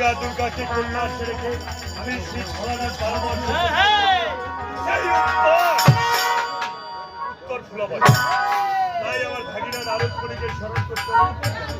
গঙ্গা দুর্গাকে কল্যাশ রেখে আমি শ্রী ভোলানাথ পরামর্শ সেই উত্তর উত্তর ফুলাবাড়ি তাই আমার ভাগিনা নারদ করিকে স্মরণ করতে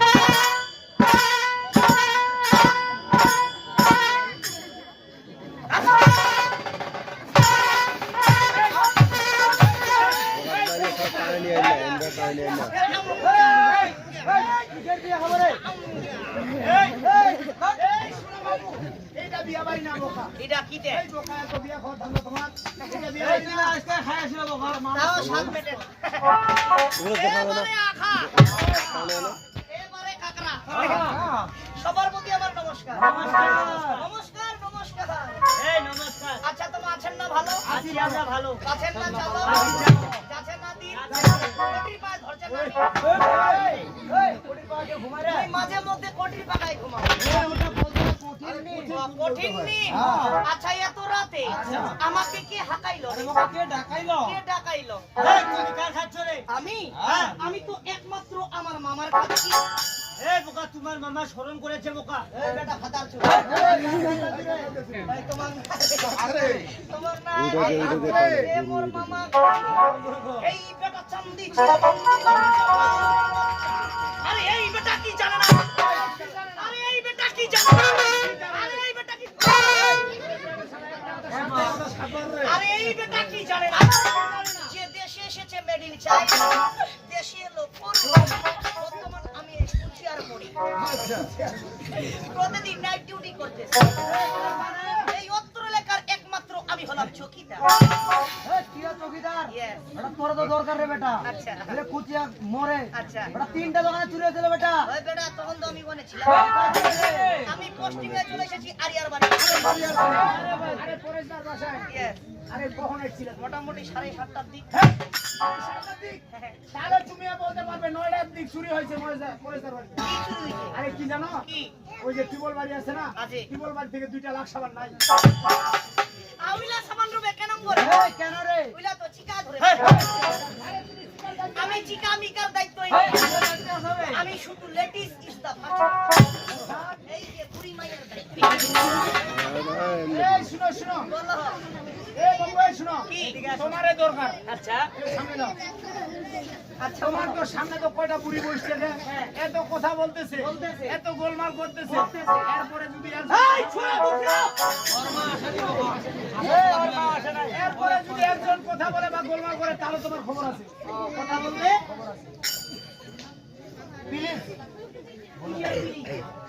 সবার প্রতি আমার নমস্কার নমস্কার নমস্কার এই নমস্কার। আচ্ছা তোমার আছেন না ভালো? আছি আমরা ভালো? আছেন না চলো আছি না দিন? মাঝে মধ্যে পাকায় কঠিন আচ্ছা এত রাতে আমাকে কে হাকাইলো কে ডাকাইলো কে ডাকাইলো আমি হ্যাঁ। আমি তো একমাত্র আমার মামার কাছে এই বোকা তোমার মামা স্মরণ করেছে বোকা বেটা ভাই তোমার তোমার না এ মোর মামা এই বেটা চান্দি আরে এই বেটা কি জানে না আরে এই বেটা কি জানে না আরে এই বেটা কি আরে এই বেটা কি জানে না যে দেশে এসেছে মেড ইন চাইনা প্রতিদিন নাইট ডিউটি করতেছি এই অত্র এলাকার একমাত্র আমি হলাম চকিদার। চকিদার? Yes, তোর তো দরকার রে বেটা। আচ্ছা। এলে কুচিয়া মরে। আচ্ছা। বেটা তিনটা দোকানে চুরি হয়েছিল বেটা। ওই বেটা তখন তো আমি বনে ছিলাম। আমি পোস্টিং এ চলে এসেছি আরিয়ার বাড়ি। আরে পরেশদার বাসায়। আরে কখন এসেছিল? মোটামুটি সাড়ে সাতটার দিক। তাহলে তুমি বলতে পারবে নয়টার দিক চুরি হয়েছে পরেশদার হয়েছে? আরে কি জানো? ওই যে টিবল বাড়ি আছে না। টিবল বাড়ি থেকে দুইটা লাখ সাবান নাই। আউলা সামান রূপে কেন করে কেন রে? ওইলা তো চিকা ধরে। আমি চিকা মিকার দায়িত্ব। আমি শুধু লেডিস ইজ দা এই যে কুড়ি মাইয়ের দায়িত্ব। এই শুনো শুনো। বলো। এই বাবু শুনো। কি? তোমারে দরকার। আচ্ছা। সামনে দাও আচ্ছা তোমার তো সামনে তো কয়টা বুড়ি বসছে রে? এত কথা বলতেছে। এত গোলমাল করতেছে। এরপরে যদি। এরপরে যদি একজন কথা বলে বা গোলমাল করে তাহলে তোমার খবর আছে। কথা বলবে প্লিজ।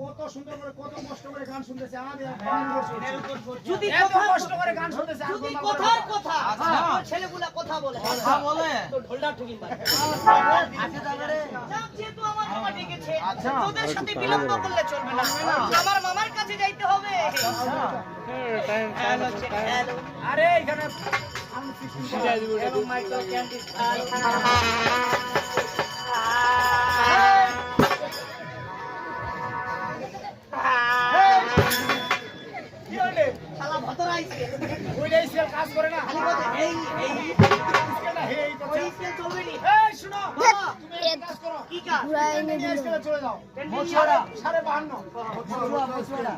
কত সুন্দর করে কত কষ্ট করে গান শুনতেছে। আমাদের যদি এত কষ্ট করে গান শুনতেছে যদি কথার কথা ছেলেগুলা কথা বলে। কথা বলে। তো ঢোলটা ঠুকিন পারে তাহলে যাক, যেহেতু আমার মামা ডেকেছে, আচ্ছা। তোদের সাথে বিলম্ব করলে চলবে না। আমার মামার কাছে যাইতে হবে। আরে এখানে কাজ করে না এই, এই, সাড়ে বাহান্ন বসুয়া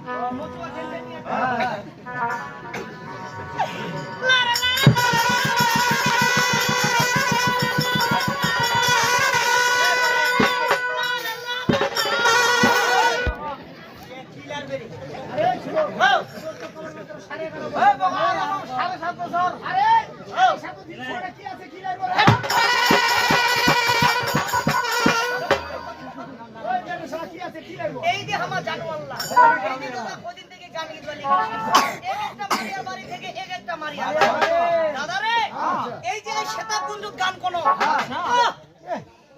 সাড়ে সাত বছর। আরে কি আছে কি এই যে আমার জানো আল্লাহ এই যে কদিন থেকে গান গীত এক একটা মারিয়ার বাড়ি থেকে এক একটা মারিয়া দাদা রে এই যে এই গান কোন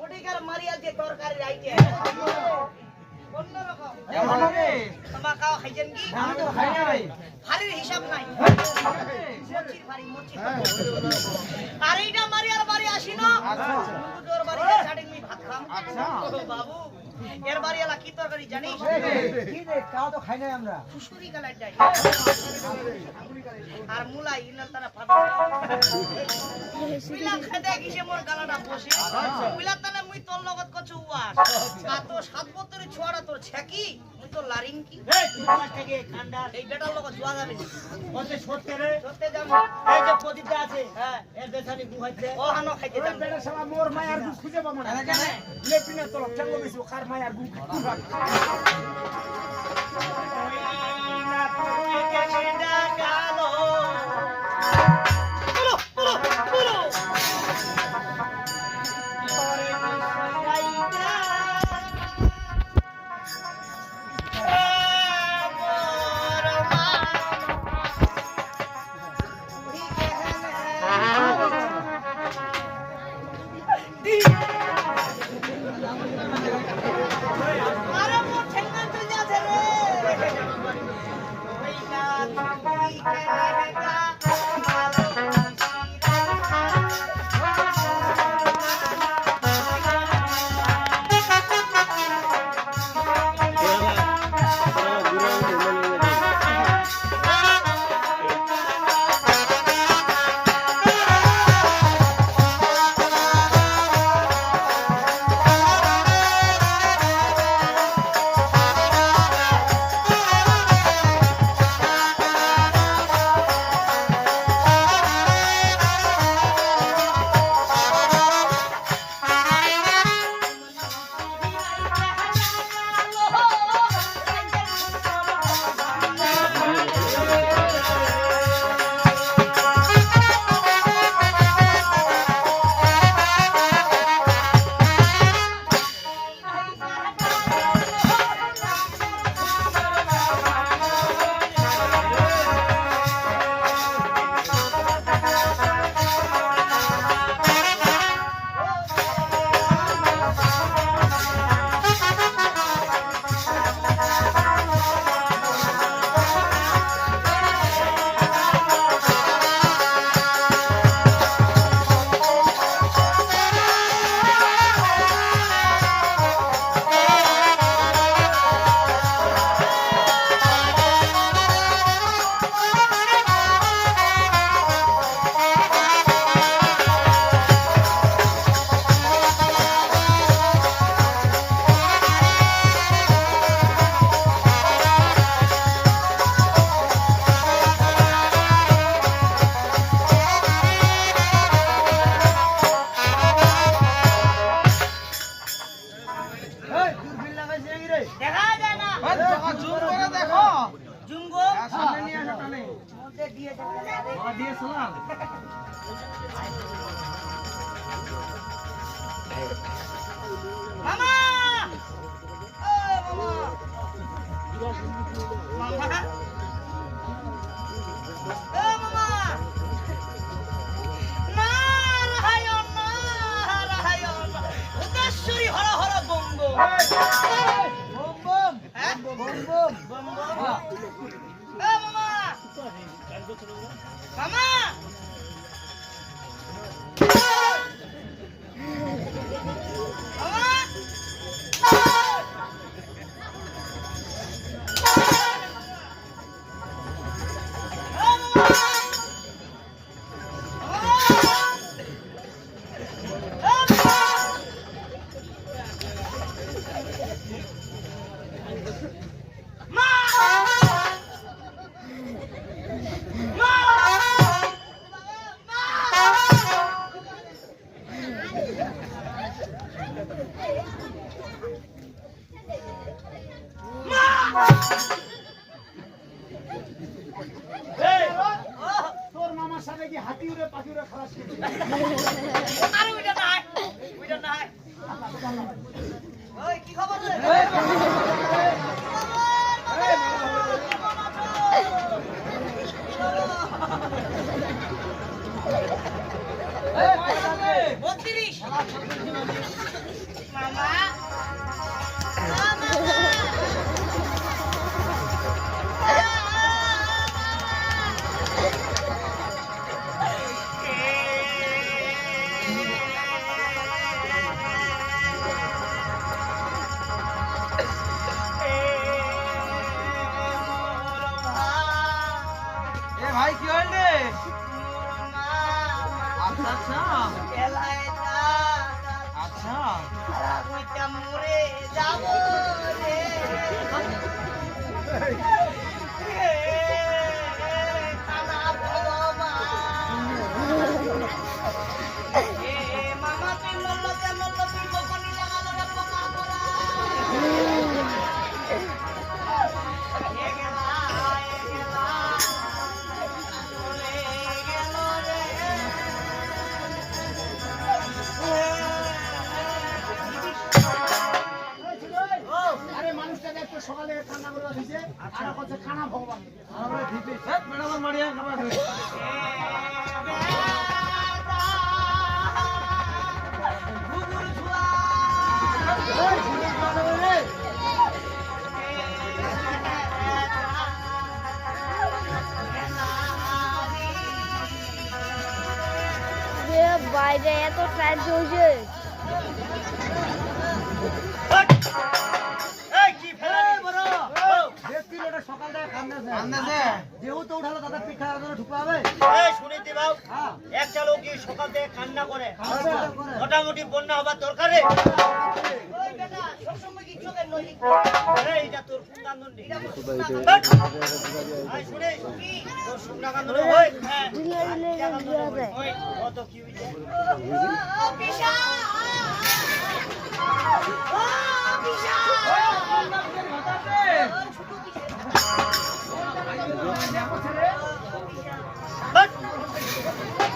ওটিকার মারিয়া যে তরকারি আইটে খাইছেন কি? আমি তো খাই নাই ভারির হিসাব নাই। মরচির ভারি মরচির আর এইটা মারিয়ার বাড়ি আসি না। বন্ধুদের বাড়ি ছাড়ে আমি ভাত খাম। আচ্ছা। বাবু এর বাড়ি এলা কি তরকারি জানিস? কি রে কাও তো খাই নাই আমরা। ফুসুরি গালাই যাই আর মুলাই ইনার তারা ফাটা মিলা খেতে গিয়ে মোর গালাটা বসে। মিলা তানে মুই তোর লগত কচু উয়াস। আর তোর সাত বছরের ছোয়াটা তোর ছেকি? মুই তোর লারিং কি? এই তুই আমার থেকে ঠান্ডা এই বেটার লগত জোয়া যাবে না বসে সত্যি রে? সত্যি যাবে। এই যে প্রদীপটা আছে হ্যাঁ। এর বেছানি গুহাইছে ও হানো খাইতে যাবে বেটা শালা মোর মায়ার গুখ খুঁজে পাবো না। কেন? লেপিনে তলব ঠেঙ্গো বেশি? খার মায়ার গুখ আরে মোর ঠেঙ্গা চলে আছে Come on! বাইরে এত ট্রাই চলছে না আবার দরকার? এটা তোর ফুন্দান্দন নেই। আই শুনে তোর ফুন্দান্দন হয়। কি ছোট পিশা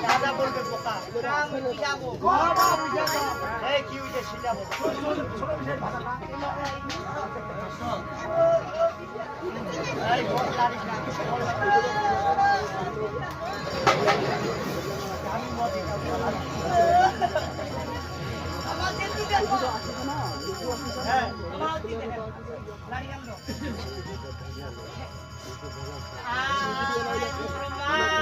দাদা বলবে বোকা এই কি হইছে সিজাবো এই বল তারিখ না আমি মদ আমাদের দিকে হ্যাঁ আ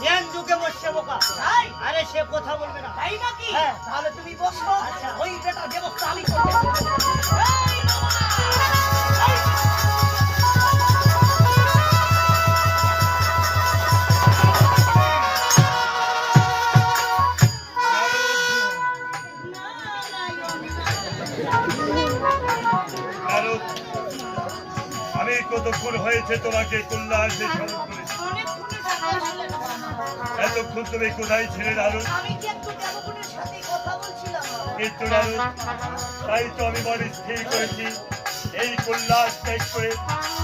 জ্ঞান যুগে বসছে বোকা। তাই? আরে সে কথা বলবে না। তাই হ্যাঁ। তাহলে তুমি বসো। আচ্ছা। ওই আমি আমি কত ভুল হয়েছে তোমাকে কল্যাণ সে সমর্থ দেবগুণের সাথে কথা বলছিলাম? মামা? কিন্তু দারুণ তাই তো আমি মনে স্থির করেছি এই কল্যাণ ত্যাগ করে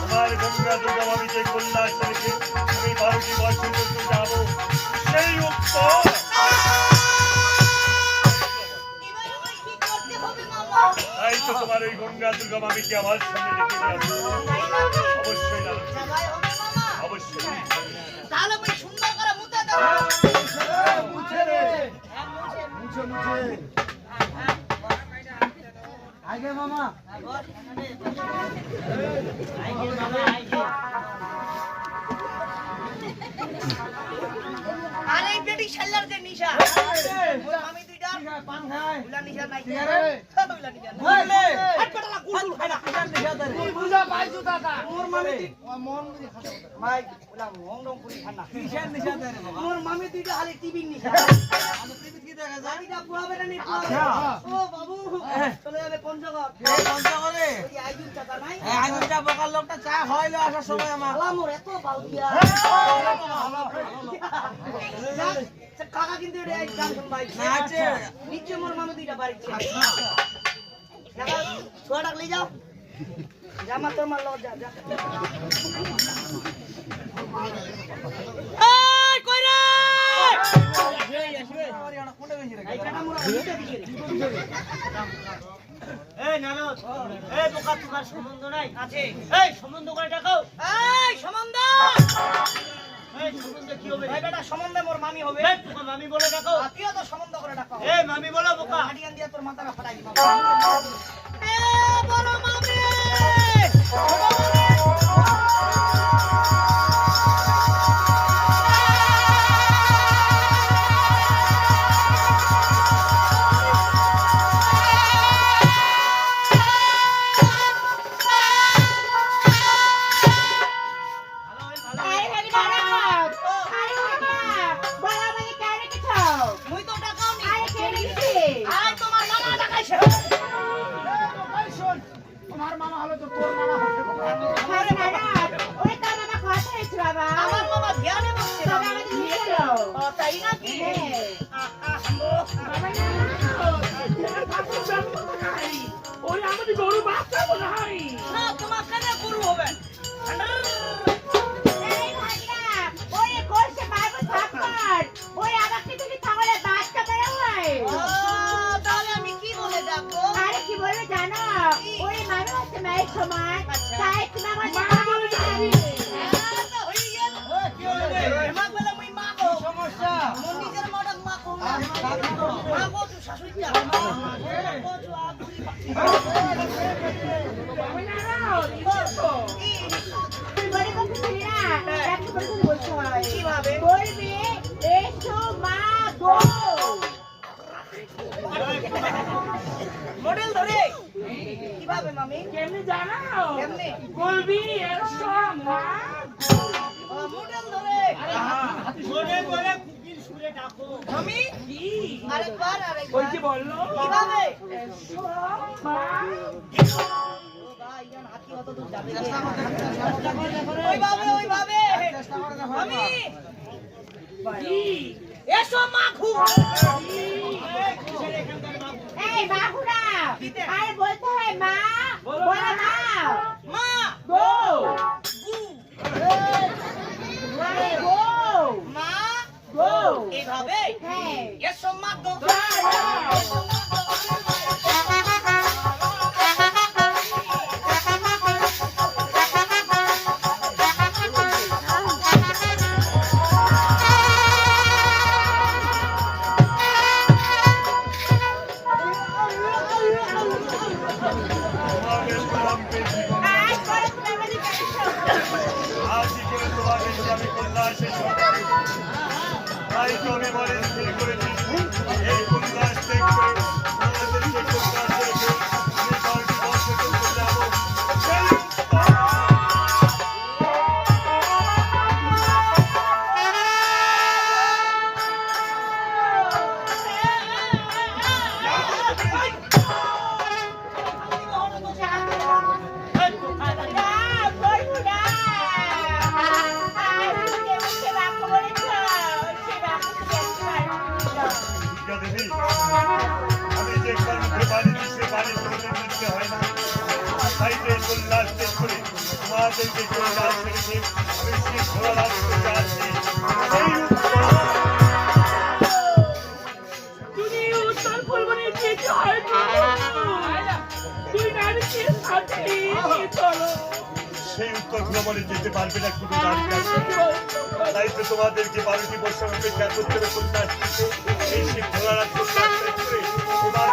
তোমার গঙ্গা দুর্গা মামিকে কল্যাণ রেখে আমি বারোটি বছর পর্যন্ত যাব। সেই উত্তর। কি? তাই তো তোমার ওই গঙ্গা দুর্গা মামিকে আমার সামনে রেখে নাকি? অবশ্যই হবে মামা? আগে মামা আর বেটি শাল্লার যে নিশা আমি মোর মামি দুইটা খালি টিভি নিশা দেখা যায়? নি আচ্ছা। ও বাবু চলে যাবে পঞ্চগড় এই পঞ্চগড়ে? ওই আইজুল চাচা নাই এই আইনুলটা বোকার লোকটা চা খাওয়াইলো আসার সময় আমার। আলা এত বাউদিয়া কাকা কিন্তু এটা এই গান শুন না, আছে। নিচে মোর মামি দুইটা বাড়ি ছোয়া ডাকলি যাও জামা তোর মার লজ যা এই নিচে এই বোকা তোমার সম্বন্ধ নাই? আছে এই সম্বন্ধ করে ডাকাও এই সম্বন্ধ! এই সম্বন্ধ কি হবে? ভাই বেটা সম্বন্ধে মোর মামি হবে। এই তোমার মামি বলে ডাকাও তুইও তো সম্বন্ধ করে ডাকা। এই মামি বলো বোকা। হাডিয়ান দিয়া তোর মাথাটা ফাটাই দিব। এ বড় মামি! না তোমার কানে গুরু হবে। ও, তাহলে আমি কি বলে ডাকবো? কি বলবে জানো? ওই মানুষ মেয়ের সমান তাই তুমি আমার মডেল ধরে। কীভাবে মামি? কেমনি জানো কেমনে? বলবি এসো মা। ও, মডেল ধরে। মামি কি? আরেকবার ওই কি বলল কীভাবে। ওইভাবে ওইভাবে। চেষ্টা করে দেখো মামি একবার। কি? এসো মাখু। এই বাহুরা আরে বলতে হয় মা। বলে মা। মা। গো। গো মা গো এইভাবে হ্যাঁ এসো আমাদেরকে চলে আসছে আমি শৃঙ্খলা রাষ্ট্রকে আসছি সেই উত্তর ভ্রমণে যেতে পারবে না কোনো তাই তো তোমাদেরকে বারোটি বছর অপেক্ষা করতে হবে কন্যা এই শৃঙ্খলা রাষ্ট্র তোমার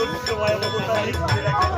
Tudo que eu vou botar ali.